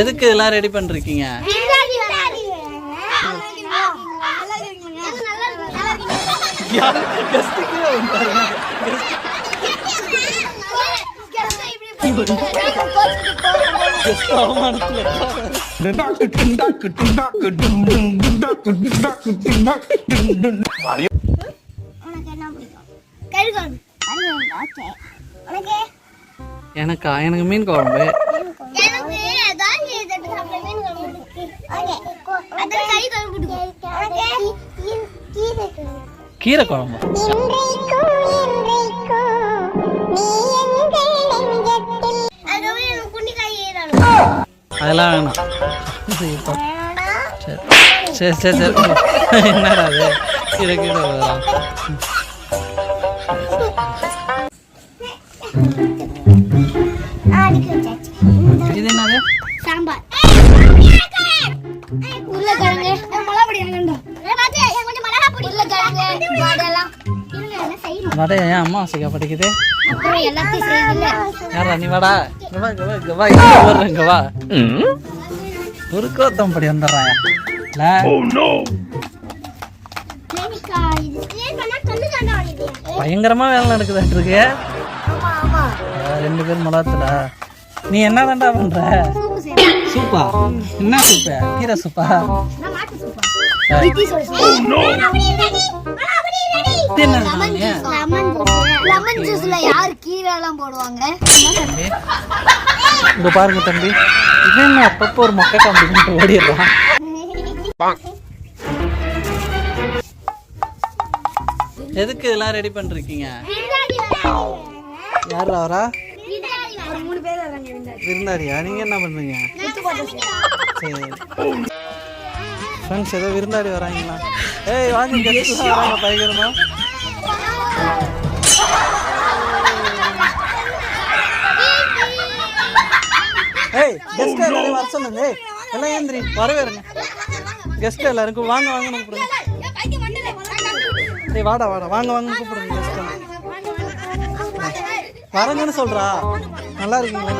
எதுக்கு எல்லாம் ரெடி பண்ணிருக்கீங்க எனக்கா எனக்கு மீன் குழம்பு. கீரை குழம்பு அதெல்லாம் வேணாம். சரி. சரி சரி சரி. என்னடா அது கீரை கீரை வரும் இது என்னது? சாம்பார். உருளைக்கிழங்கு. வடை ஏன் அம்மா வசிக்கா படிக்குது? யாரா நீ வாடா. இங்க வா இங்க வா இங்க வா இங்க வர்றேன் இங்க வா. குறுக்கோத்தம் படி வந்துடுறாயா வலிது பயங்கரமா வேலை நடக்குதாட்டு இருக்கு. ஆமா ஆமா. ஆ, ரெண்டு பேரும் மலாத்துல நீ என்ன தாண்டா பண்ற? சூப்பு என்ன சூப்பு? கீரை சூப்பா? நான் லெமன் ஜூஸ் லெமன் ஜூஸ்ல யார் கீரை எல்லாம் போடுவாங்க? தம்பி. இங்க பாருங்க தம்பி. என்ன அப்பப்போ ஒரு மொக்கை காமிட்டு ஓடிடுறான். எதுக்கு இதெல்லாம் ரெடி பண்ணிருக்கீங்க யார் அவரா? ஒரு மூணு பேர் வராங்க விருந்தாளி. விருந்தாடியா? நீங்க என்ன. சரி. ஃப்ரெண்ட்ஸ் ஏதோ விருந்தாடி வராங்களா? ஏய் வாங்க கெஸ்ட் வராங்க பயங்கரமா ஏய் கெஸ்ட் எல்லாரையும் வர சொல்லுங்க. ஏய் எல்லாம் ஏந்திரி வரவேறுங்க. கெஸ்ட் எல்லாருக்கும் வாங்க வாங்க கூப்பிடுங்க. ஏய் வாடா வாடா வாங்க வாங்க கூப்பிடுங்க கெஸ்ட் வரங்கன்னு சொல்றா. நல்லா இருக்கீங்களா?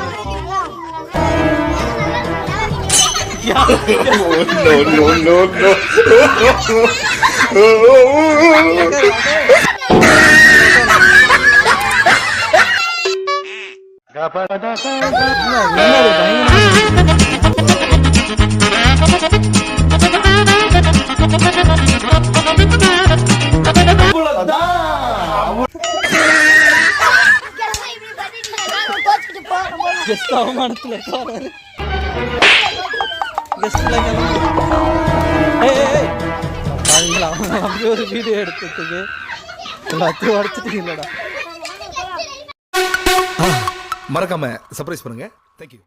no, no, no, என்னது பயங்கரமா கெஸ்ட் அவமானத்தில் இருக்காரு கெஸ்ட்ல ஏய் ஏய், ஏய் பாருங்களா அப்படி ஒரு வீடியோ எடுத்ததுக்கு எல்லாத்தையும் உடச்சிட்டீங்களடா மறக்காம சர்ப்ரைஸ் பண்ணுங்க. தேங்க்யூ